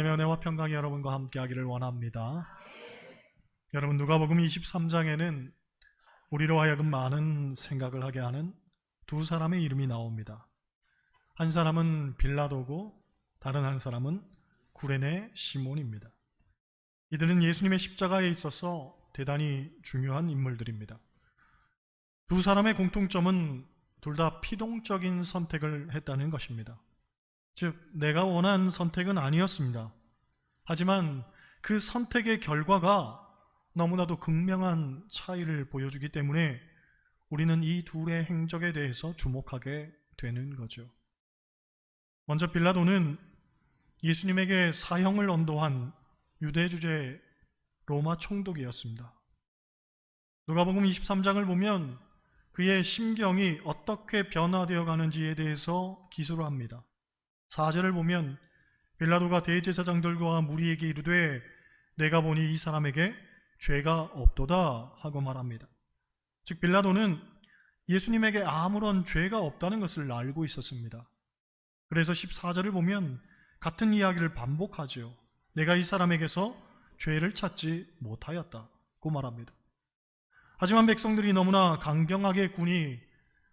하나님의 은혜와 평강이 여러분과 함께하기를 원합니다. 여러분 누가복음 23장에는 우리로 하여금 많은 생각을 하게 하는 두 사람의 이름이 나옵니다. 한 사람은 빌라도고 다른 한 사람은 구레네 시몬입니다. 이들은 예수님의 십자가에 있어서 대단히 중요한 인물들입니다. 두 사람의 공통점은 둘 다 피동적인 선택을 했다는 것입니다. 즉, 내가 원한 선택은 아니었습니다. 하지만 그 선택의 결과가 너무나도 극명한 차이를 보여주기 때문에 우리는 이 둘의 행적에 대해서 주목하게 되는 거죠. 먼저 빌라도는 예수님에게 사형을 언도한 유대 주재 로마 총독이었습니다. 누가복음 23장을 보면 그의 심경이 어떻게 변화되어 가는지에 대해서 기술을 합니다. 4절을 보면 빌라도가 대제사장들과 무리에게 이르되 내가 보니 이 사람에게 죄가 없도다 하고 말합니다. 즉 빌라도는 예수님에게 아무런 죄가 없다는 것을 알고 있었습니다. 그래서 14절을 보면 같은 이야기를 반복하죠. 내가 이 사람에게서 죄를 찾지 못하였다고 말합니다. 하지만 백성들이 너무나 강경하게 군이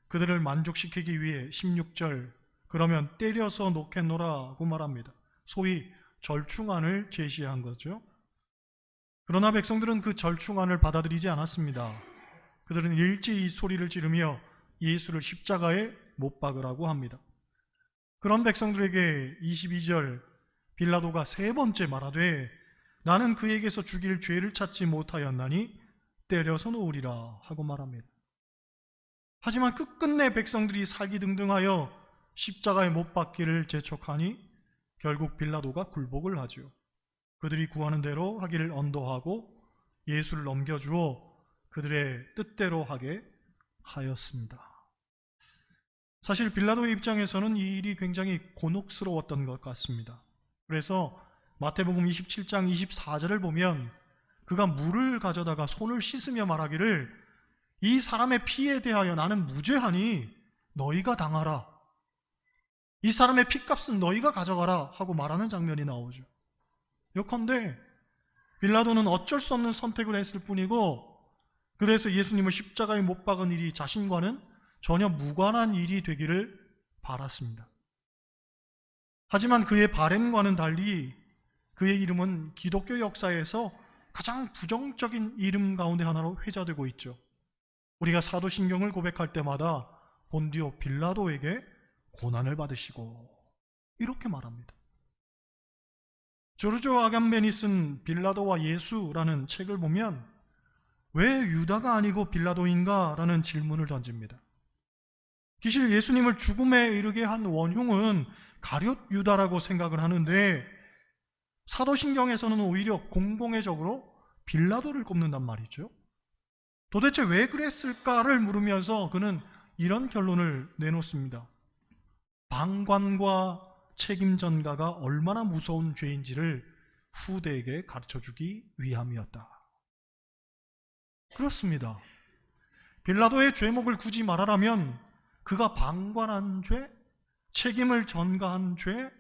그들을 만족시키기 위해 16절 그러면 때려서 놓겠노라고 말합니다. 소위 절충안을 제시한 거죠. 그러나 백성들은 그 절충안을 받아들이지 않았습니다. 그들은 일제히 소리를 지르며 예수를 십자가에 못 박으라고 합니다. 그런 백성들에게 22절 빌라도가 세 번째 말하되 나는 그에게서 죽일 죄를 찾지 못하였나니 때려서 놓으리라 하고 말합니다. 하지만 끝끝내 백성들이 살기 등등하여 십자가에 못 박기를 재촉하니 결국 빌라도가 굴복을 하죠. 그들이 구하는 대로 하기를 언도하고 예수를 넘겨주어 그들의 뜻대로 하게 하였습니다. 사실 빌라도의 입장에서는 이 일이 굉장히 곤혹스러웠던 것 같습니다. 그래서 마태복음 27장 24절을 보면 그가 물을 가져다가 손을 씻으며 말하기를 이 사람의 피에 대하여 나는 무죄하니 너희가 당하라. 이 사람의 피값은 너희가 가져가라 하고 말하는 장면이 나오죠. 요컨대 빌라도는 어쩔 수 없는 선택을 했을 뿐이고 그래서 예수님을 십자가에 못 박은 일이 자신과는 전혀 무관한 일이 되기를 바랐습니다. 하지만 그의 바램과는 달리 그의 이름은 기독교 역사에서 가장 부정적인 이름 가운데 하나로 회자되고 있죠. 우리가 사도신경을 고백할 때마다 본디오 빌라도에게 고난을 받으시고 이렇게 말합니다. 조르조 쓴 빌라도와 예수라는 책을 보면 왜 유다가 아니고 빌라도인가? 라는 질문을 던집니다. 기실 예수님을 죽음에 이르게 한 원흉은 가룟 유다라고 생각을 하는데 사도신경에서는 오히려 공공의적으로 빌라도를 꼽는단 말이죠. 도대체 왜 그랬을까를 물으면서 그는 이런 결론을 내놓습니다. 방관과 책임 전가가 얼마나 무서운 죄인지를 후대에게 가르쳐 주기 위함이었다. 그렇습니다. 빌라도의 죄목을 굳이 말하라면 그가 방관한 죄, 책임을 전가한 죄,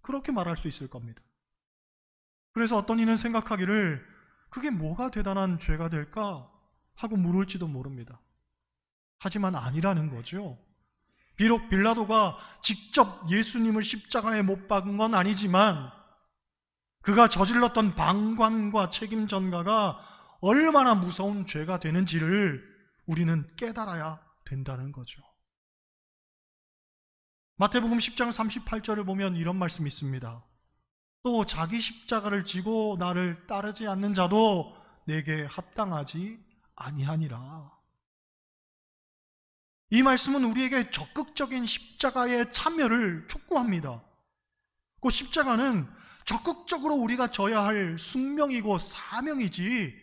그렇게 말할 수 있을 겁니다. 그래서 어떤 이는 생각하기를 그게 뭐가 대단한 죄가 될까 하고 물을지도 모릅니다. 하지만 아니라는 거죠. 비록 빌라도가 직접 예수님을 십자가에 못 박은 건 아니지만 그가 저질렀던 방관과 책임 전가가 얼마나 무서운 죄가 되는지를 우리는 깨달아야 된다는 거죠. 마태복음 10장 38절을 보면 이런 말씀이 있습니다. 또 자기 십자가를 지고 나를 따르지 않는 자도 내게 합당하지 아니하니라. 이 말씀은 우리에게 적극적인 십자가의 참여를 촉구합니다. 그 십자가는 적극적으로 우리가 져야 할 숙명이고 사명이지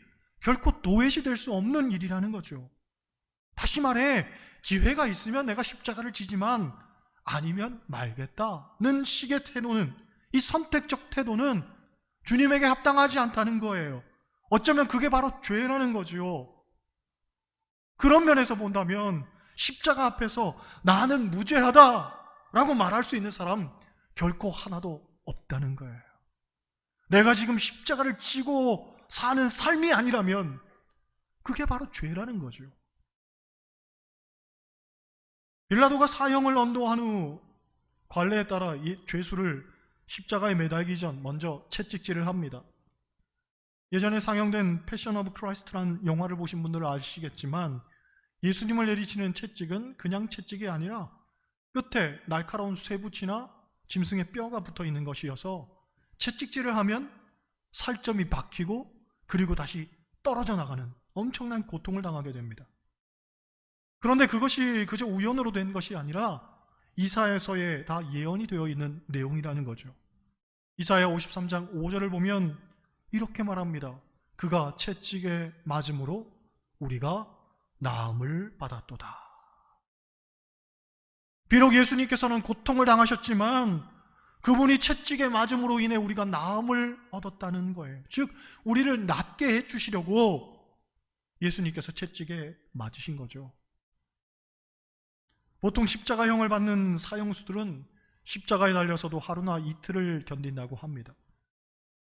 결코 도외시 될 수 없는 일이라는 거죠. 다시 말해 기회가 있으면 내가 십자가를 지지만 아니면 말겠다는 식의 태도는 이 선택적 태도는 주님에게 합당하지 않다는 거예요. 어쩌면 그게 바로 죄라는 거지요. 그런 면에서 본다면 십자가 앞에서 나는 무죄하다 라고 말할 수 있는 사람 결코 하나도 없다는 거예요. 내가 지금 십자가를 지고 사는 삶이 아니라면 그게 바로 죄라는 거죠. 빌라도가 사형을 언도한 후 관례에 따라 이 죄수를 십자가에 매달기 전 먼저 채찍질을 합니다. 예전에 상영된 패션 오브 크라이스트라는 영화를 보신 분들은 아시겠지만 예수님을 내리치는 채찍은 그냥 채찍이 아니라 끝에 날카로운 쇠붙이나 짐승의 뼈가 붙어 있는 것이어서 채찍질을 하면 살점이 박히고 그리고 다시 떨어져 나가는 엄청난 고통을 당하게 됩니다. 그런데 그것이 그저 우연으로 된 것이 아니라 이사야서에 다 예언이 되어 있는 내용이라는 거죠. 이사야 53장 5절을 보면 이렇게 말합니다. 그가 채찍에 맞음으로 우리가 나음을 받았도다. 비록 예수님께서는 고통을 당하셨지만 그분이 채찍에 맞음으로 인해 우리가 나음을 얻었다는 거예요. 즉, 우리를 낫게 해주시려고 예수님께서 채찍에 맞으신 거죠. 보통 십자가형을 받는 사형수들은 십자가에 달려서도 하루나 이틀을 견딘다고 합니다.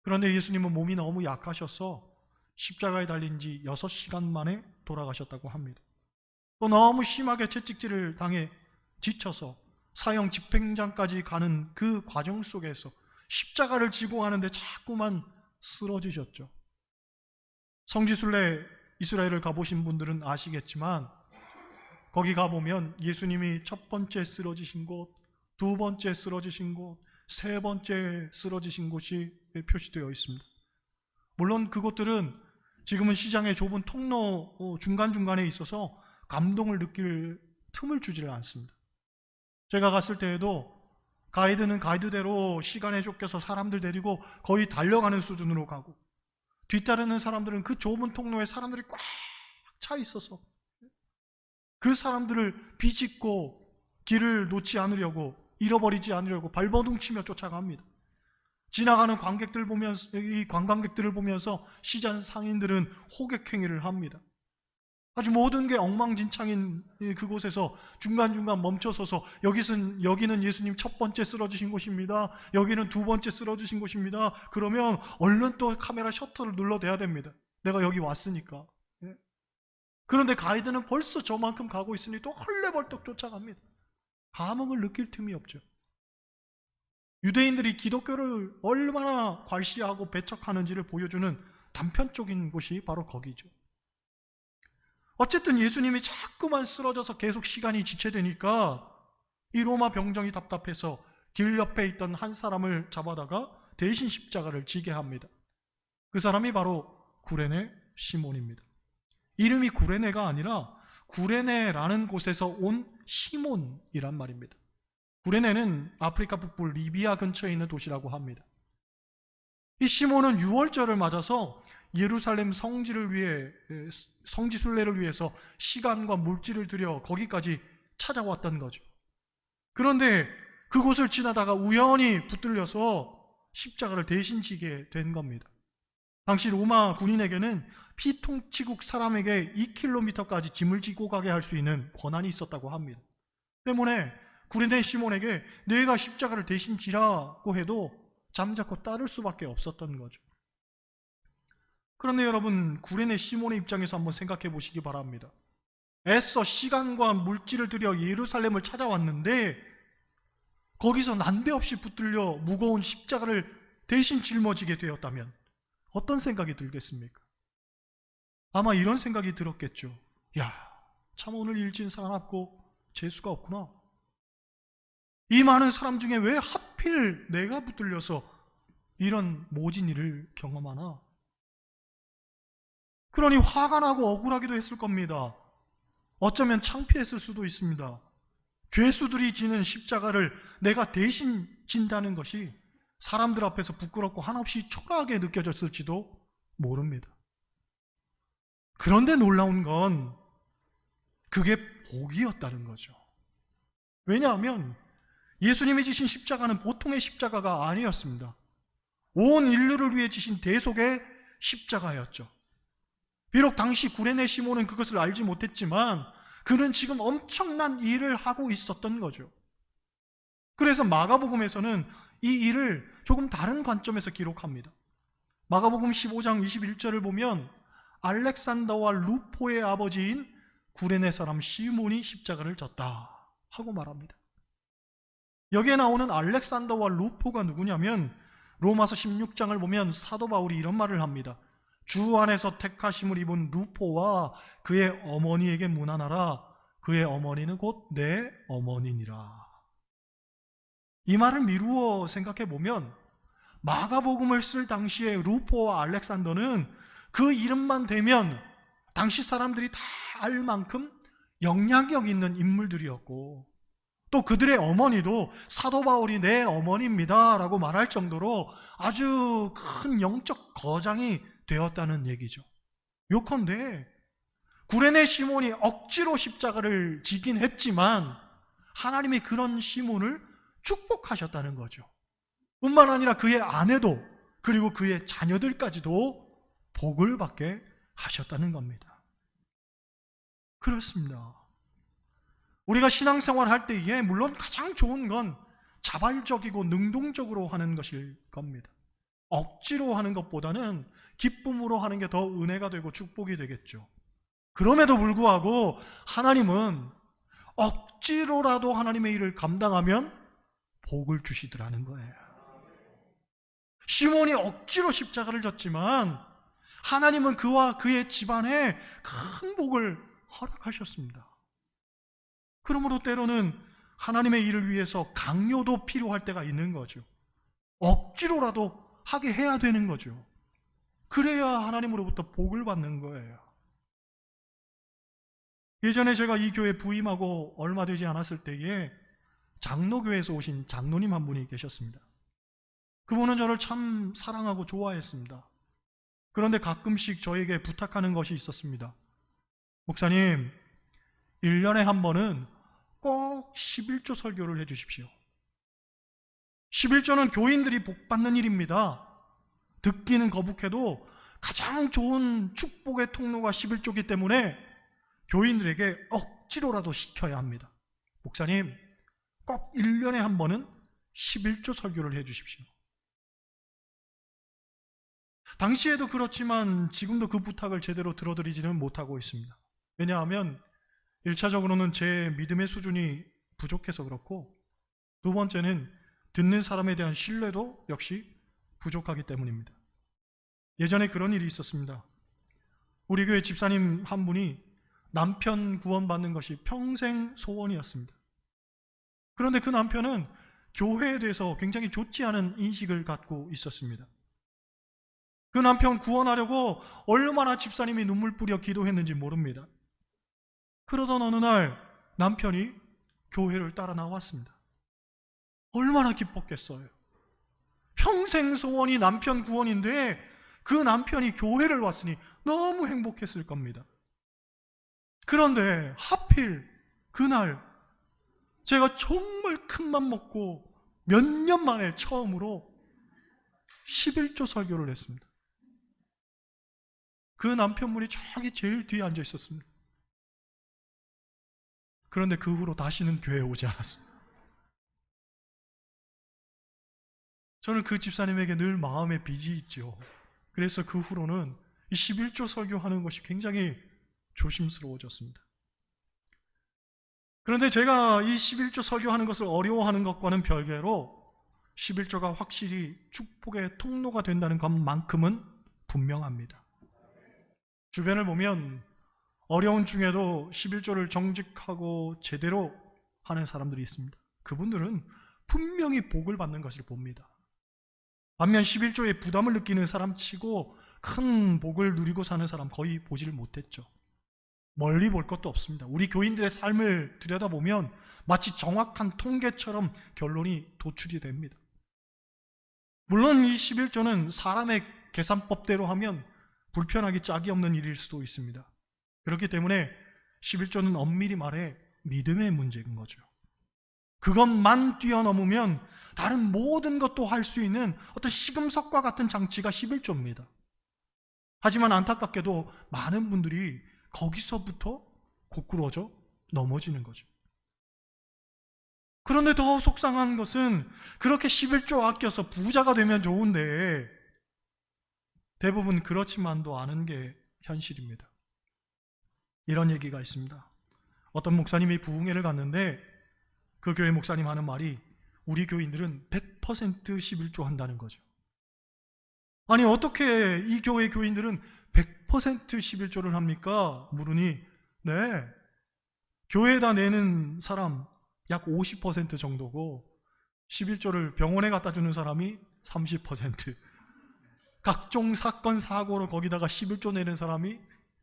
그런데 예수님은 몸이 너무 약하셔서 십자가에 달린 지 6시간 만에 돌아가셨다고 합니다. 또 너무 심하게 채찍질을 당해 지쳐서 사형 집행장까지 가는 그 과정 속에서 십자가를 지고 가는데 자꾸만 쓰러지셨죠. 성지순례 이스라엘을 가보신 분들은 아시겠지만 거기 가보면 예수님이 첫 번째 쓰러지신 곳, 두 번째 쓰러지신 곳, 세 번째 쓰러지신 곳이 표시되어 있습니다. 물론 그곳들은 지금은 시장의 좁은 통로 어, 중간중간에 있어서 감동을 느낄 틈을 주지를 않습니다. 제가 갔을 때에도 가이드는 가이드대로 시간에 쫓겨서 사람들 데리고 거의 달려가는 수준으로 가고 뒤따르는 사람들은 그 좁은 통로에 사람들이 꽉 차 있어서 그 사람들을 비집고 길을 놓지 않으려고 잃어버리지 않으려고 발버둥치며 쫓아갑니다. 지나가는 관객들 보면서 이 관광객들을 보면서 시장 상인들은 호객 행위를 합니다. 아주 모든 게 엉망진창인 그곳에서 중간중간 멈춰서서 여기는 여기는 예수님 첫 번째 쓰러지신 곳입니다. 여기는 두 번째 쓰러지신 곳입니다. 그러면 얼른 또 카메라 셔터를 눌러대야 됩니다. 내가 여기 왔으니까. 예? 그런데 가이드는 벌써 저만큼 가고 있으니 또 헐레벌떡 쫓아갑니다. 감흥을 느낄 틈이 없죠. 유대인들이 기독교를 얼마나 괄시하고 배척하는지를 보여주는 단편적인 곳이 바로 거기죠. 어쨌든 예수님이 자꾸만 쓰러져서 계속 시간이 지체되니까 이 로마 병정이 답답해서 길 옆에 있던 한 사람을 잡아다가 대신 십자가를 지게 합니다. 그 사람이 바로 구레네 시몬입니다. 이름이 구레네가 아니라 구레네라는 곳에서 온 시몬이란 말입니다. 구레네는 아프리카 북부 리비아 근처에 있는 도시라고 합니다. 이 시몬은 6월절을 맞아서 예루살렘 성지를 위해 성지 순례를 위해서 시간과 물질을 들여 거기까지 찾아왔던 거죠. 그런데 그곳을 지나다가 우연히 붙들려서 십자가를 대신 지게 된 겁니다. 당시 로마 군인에게는 피통치국 사람에게 2km까지 짐을 지고 가게 할 수 있는 권한이 있었다고 합니다. 때문에 구레네 시몬에게 내가 십자가를 대신 지라고 해도 잠자코 따를 수밖에 없었던 거죠. 그런데 여러분 구레네 시몬의 입장에서 한번 생각해 보시기 바랍니다. 애써 시간과 물질을 들여 예루살렘을 찾아왔는데 거기서 난데없이 붙들려 무거운 십자가를 대신 짊어지게 되었다면 어떤 생각이 들겠습니까? 아마 이런 생각이 들었겠죠. 야, 참 오늘 일진 사납고 재수가 없구나. 이 많은 사람 중에 왜 하필 내가 붙들려서 이런 모진 일을 경험하나? 그러니 화가 나고 억울하기도 했을 겁니다. 어쩌면 창피했을 수도 있습니다. 죄수들이 지는 십자가를 내가 대신 진다는 것이 사람들 앞에서 부끄럽고 한없이 초라하게 느껴졌을지도 모릅니다. 그런데 놀라운 건 그게 복이었다는 거죠. 왜냐하면 예수님이 지신 십자가는 보통의 십자가가 아니었습니다. 온 인류를 위해 지신 대속의 십자가였죠. 비록 당시 구레네 시몬은 그것을 알지 못했지만 그는 지금 엄청난 일을 하고 있었던 거죠. 그래서 마가복음에서는 이 일을 조금 다른 관점에서 기록합니다. 마가복음 15장 21절을 보면 알렉산더와 루포의 아버지인 구레네 사람 시몬이 십자가를 졌다 하고 말합니다. 여기에 나오는 알렉산더와 루포가 누구냐면 로마서 16장을 보면 사도 바울이 이런 말을 합니다. 주 안에서 택하심을 입은 루포와 그의 어머니에게 문안하라. 그의 어머니는 곧 내 어머니니라. 이 말을 미루어 생각해 보면 마가복음을 쓸 당시에 루포와 알렉산더는 그 이름만 대면 당시 사람들이 다 알 만큼 영향력 있는 인물들이었고 또 그들의 어머니도 사도 바울이 내 어머니입니다라고 말할 정도로 아주 큰 영적 거장이 되었다는 얘기죠. 요컨대 구레네 시몬이 억지로 십자가를 지긴 했지만 하나님이 그런 시몬을 축복하셨다는 거죠. 뿐만 아니라 그의 아내도 그리고 그의 자녀들까지도 복을 받게 하셨다는 겁니다. 그렇습니다. 우리가 신앙생활 할 때에 물론 가장 좋은 건 자발적이고 능동적으로 하는 것일 겁니다. 억지로 하는 것보다는 기쁨으로 하는 게 더 은혜가 되고 축복이 되겠죠. 그럼에도 불구하고 하나님은 억지로라도 하나님의 일을 감당하면 복을 주시더라는 거예요. 시몬이 억지로 십자가를 졌지만 하나님은 그와 그의 집안에 큰 복을 허락하셨습니다. 그러므로 때로는 하나님의 일을 위해서 강요도 필요할 때가 있는 거죠. 억지로라도 하게 해야 되는 거죠. 그래야 하나님으로부터 복을 받는 거예요. 예전에 제가 이 교회 부임하고 얼마 되지 않았을 때에 장로교회에서 오신 장로님 한 분이 계셨습니다. 그분은 저를 참 사랑하고 좋아했습니다. 그런데 가끔씩 저에게 부탁하는 것이 있었습니다. 목사님, 1년에 한 번은 꼭 11조 설교를 해 주십시오. 11조는 교인들이 복 받는 일입니다. 듣기는 거북해도 가장 좋은 축복의 통로가 11조기 때문에 교인들에게 억지로라도 시켜야 합니다. 목사님, 꼭 1년에 한 번은 11조 설교를 해 주십시오. 당시에도 그렇지만 지금도 그 부탁을 제대로 들어드리지는 못하고 있습니다. 왜냐하면 1차적으로는 제 믿음의 수준이 부족해서 그렇고 두 번째는 듣는 사람에 대한 신뢰도 역시 부족하기 때문입니다. 예전에 그런 일이 있었습니다. 우리 교회 집사님 한 분이 남편 구원받는 것이 평생 소원이었습니다. 그런데 그 남편은 교회에 대해서 굉장히 좋지 않은 인식을 갖고 있었습니다. 그 남편 구원하려고 얼마나 집사님이 눈물 뿌려 기도했는지 모릅니다. 그러던 어느 날 남편이 교회를 따라 나왔습니다. 얼마나 기뻤겠어요. 평생 소원이 남편 구원인데 그 남편이 교회를 왔으니 너무 행복했을 겁니다. 그런데 하필 그날 제가 정말 큰 맘 먹고 몇 년 만에 처음으로 11조 설교를 했습니다. 그 남편분이 저기 제일 뒤에 앉아 있었습니다. 그런데 그 후로 다시는 교회에 오지 않았습니다. 저는 그 집사님에게 늘 마음의 빚이 있죠. 그래서 그 후로는 이 11조 설교하는 것이 굉장히 조심스러워졌습니다. 그런데 제가 이 11조 설교하는 것을 어려워하는 것과는 별개로 11조가 확실히 축복의 통로가 된다는 것만큼은 분명합니다. 주변을 보면 어려운 중에도 11조를 정직하고 제대로 하는 사람들이 있습니다. 그분들은 분명히 복을 받는 것을 봅니다. 반면 11조에 부담을 느끼는 사람 치고 큰 복을 누리고 사는 사람 거의 보지를 못했죠. 멀리 볼 것도 없습니다. 우리 교인들의 삶을 들여다보면 마치 정확한 통계처럼 결론이 도출이 됩니다. 물론 이 11조는 사람의 계산법대로 하면 불편하기 짝이 없는 일일 수도 있습니다. 그렇기 때문에 11조는 엄밀히 말해 믿음의 문제인 거죠. 그것만 뛰어넘으면 다른 모든 것도 할 수 있는 어떤 시금석과 같은 장치가 11조입니다. 하지만 안타깝게도 많은 분들이 거기서부터 고꾸러져 넘어지는 거죠. 그런데 더 속상한 것은 그렇게 11조 아껴서 부자가 되면 좋은데 대부분 그렇지만도 않은 게 현실입니다. 이런 얘기가 있습니다. 어떤 목사님이 부흥회를 갔는데 그 교회 목사님 하는 말이 우리 교인들은 100% 11조 한다는 거죠. 아니 어떻게 이 교회 교인들은 100% 11조를 합니까? 물으니 네. 교회에다 내는 사람 약 50% 정도고 11조를 병원에 갖다 주는 사람이 30% 각종 사건 사고로 거기다가 11조 내는 사람이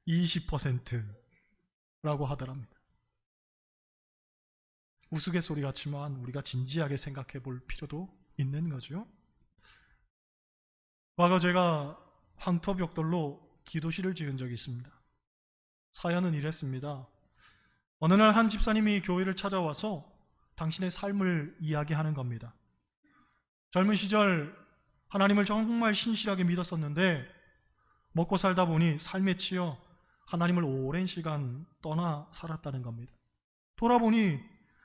20% 라고 하더랍니다. 우스갯소리 같지만 우리가 진지하게 생각해 볼 필요도 있는 거죠. 과거 제가 황토벽돌로 기도실을 지은 적이 있습니다. 사연은 이랬습니다. 어느 날 한 집사님이 교회를 찾아와서 당신의 삶을 이야기하는 겁니다. 젊은 시절 하나님을 정말 신실하게 믿었었는데 먹고 살다 보니 삶에 치여 하나님을 오랜 시간 떠나 살았다는 겁니다. 돌아보니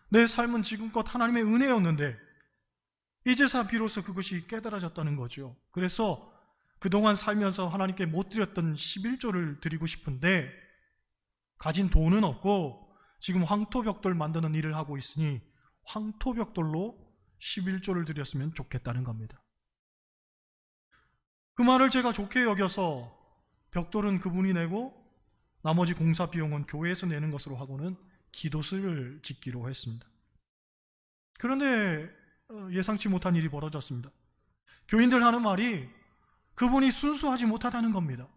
내 삶은 지금껏 하나님의 은혜였는데 이제사 비로소 그것이 깨달아졌다는 거죠. 그래서 그동안 살면서 하나님께 못 드렸던 11조를 드리고 싶은데 가진 돈은 없고 지금 황토벽돌 만드는 일을 하고 있으니 황토벽돌로 11조를 드렸으면 좋겠다는 겁니다. 그 말을 제가 좋게 여겨서 벽돌은 그분이 내고 나머지 공사 비용은 교회에서 내는 것으로 하고는 기도실을 짓기로 했습니다. 그런데 어, 예상치 못한 일이 벌어졌습니다. 교인들 하는 말이 그분이 순수하지 못하다는 겁니다.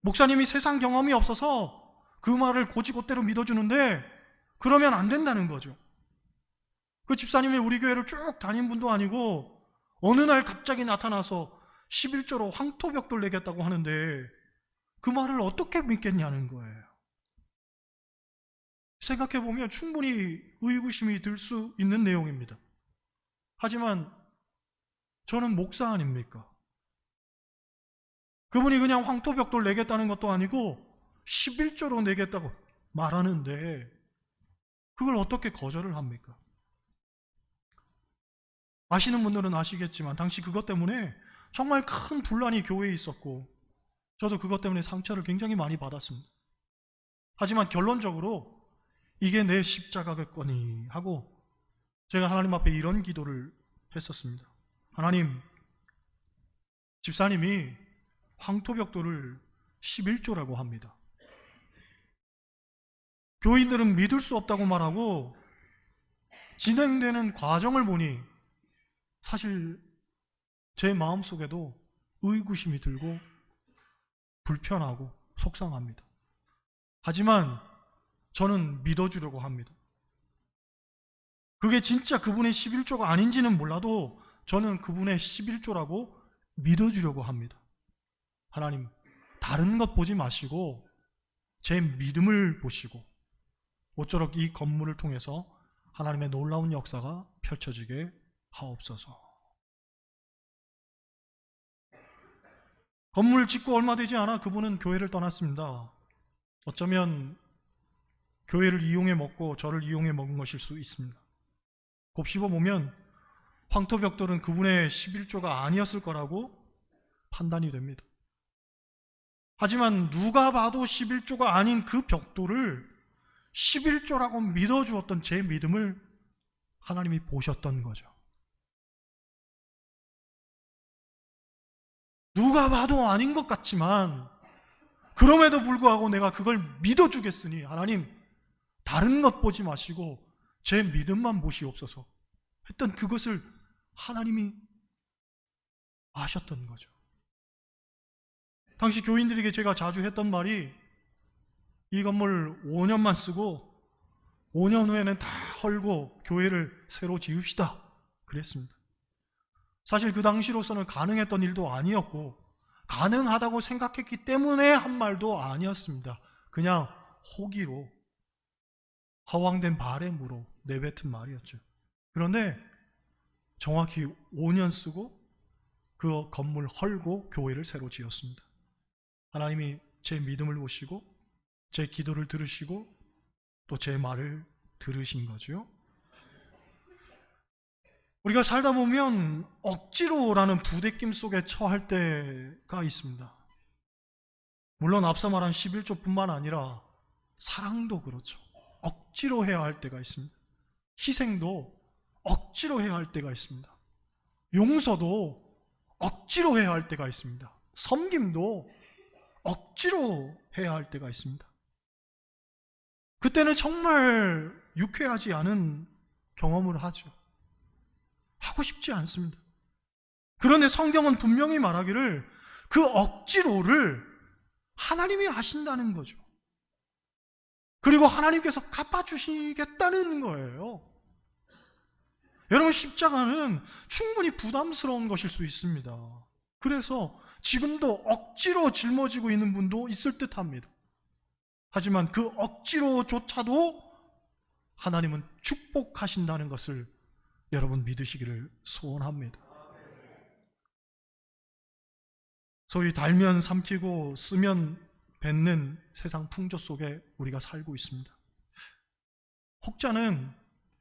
목사님이 세상 경험이 없어서 그 말을 고지고대로 믿어주는데 그러면 안 된다는 거죠. 그 집사님이 우리 교회를 쭉 다닌 분도 아니고 어느 날 갑자기 나타나서 11조로 황토벽돌 내겠다고 하는데 그 말을 어떻게 믿겠냐는 거예요. 생각해 보면 충분히 의구심이 들 수 있는 내용입니다. 하지만 저는 목사 아닙니까? 그분이 그냥 황토벽돌 내겠다는 것도 아니고 11조로 내겠다고 말하는데 그걸 어떻게 거절을 합니까? 아시는 분들은 아시겠지만 당시 그것 때문에 정말 큰 분란이 교회에 있었고 저도 그것 때문에 상처를 굉장히 많이 받았습니다. 하지만 결론적으로 이게 내 십자가겠거니 하고 제가 하나님 앞에 이런 기도를 했었습니다. 하나님, 집사님이 황토벽돌을 11조라고 합니다. 교인들은 믿을 수 없다고 말하고 진행되는 과정을 보니 사실 제 마음속에도 의구심이 들고 불편하고 속상합니다. 하지만 저는 믿어주려고 합니다. 그게 진짜 그분의 11조가 아닌지는 몰라도 저는 그분의 11조라고 믿어주려고 합니다. 하나님, 다른 것 보지 마시고 제 믿음을 보시고 모쪼록 이 건물을 통해서 하나님의 놀라운 역사가 펼쳐지게 하옵소서. 건물 짓고 얼마 되지 않아 그분은 교회를 떠났습니다. 어쩌면 교회를 이용해 먹고 저를 이용해 먹은 것일 수 있습니다. 곱씹어 보면 황토벽돌은 그분의 11조가 아니었을 거라고 판단이 됩니다. 하지만 누가 봐도 11조가 아닌 그 벽돌을 11조라고 믿어주었던 제 믿음을 하나님이 보셨던 거죠. 누가 봐도 아닌 것 같지만 그럼에도 불구하고 내가 그걸 믿어주겠으니 하나님 다른 것 보지 마시고 제 믿음만 보시옵소서 했던 그것을 하나님이 아셨던 거죠. 당시 교인들에게 제가 자주 했던 말이 이 건물 5년만 쓰고 5년 후에는 다 헐고 교회를 새로 지읍시다. 그랬습니다. 사실 그 당시로서는 가능했던 일도 아니었고 가능하다고 생각했기 때문에 한 말도 아니었습니다. 그냥 호기로 허황된 바램으로 내뱉은 말이었죠. 그런데 정확히 5년 쓰고 그 건물 헐고 교회를 새로 지었습니다. 하나님이 제 믿음을 보시고 제 기도를 들으시고 또 제 말을 들으신 거죠. 우리가 살다 보면 억지로라는 부대낌 속에 처할 때가 있습니다. 물론 앞서 말한 11조뿐만 아니라 사랑도 그렇죠. 억지로 해야 할 때가 있습니다. 희생도 억지로 해야 할 때가 있습니다. 용서도 억지로 해야 할 때가 있습니다. 섬김도 억지로 해야 할 때가 있습니다. 그때는 정말 유쾌하지 않은 경험을 하죠. 하고 싶지 않습니다. 그런데 성경은 분명히 말하기를 그 억지로를 하나님이 하신다는 거죠. 그리고 하나님께서 갚아주시겠다는 거예요. 여러분, 십자가는 충분히 부담스러운 것일 수 있습니다. 그래서 지금도 억지로 짊어지고 있는 분도 있을 듯 합니다. 하지만 그 억지로조차도 하나님은 축복하신다는 것을 여러분 믿으시기를 소원합니다. 소위 달면 삼키고 쓰면 뱉는 세상 풍조 속에 우리가 살고 있습니다. 혹자는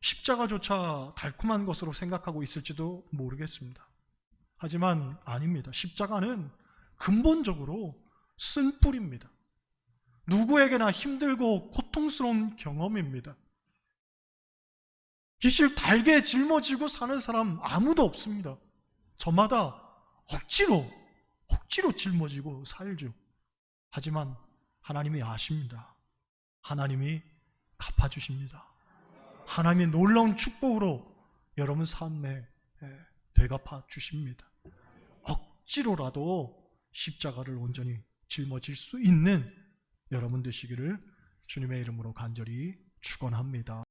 십자가조차 달콤한 것으로 생각하고 있을지도 모르겠습니다. 하지만 아닙니다. 십자가는 근본적으로 쓴 뿌리입니다. 누구에게나 힘들고 고통스러운 경험입니다. 기실 달게 짊어지고 사는 사람 아무도 없습니다. 저마다 억지로, 억지로 짊어지고 살죠. 하지만 하나님이 아십니다. 하나님이 갚아주십니다. 하나님의 놀라운 축복으로 여러분 삶에 되갚아 주십니다. 억지로라도 십자가를 온전히 짊어질 수 있는 여러분 되시기를 주님의 이름으로 간절히 축원합니다.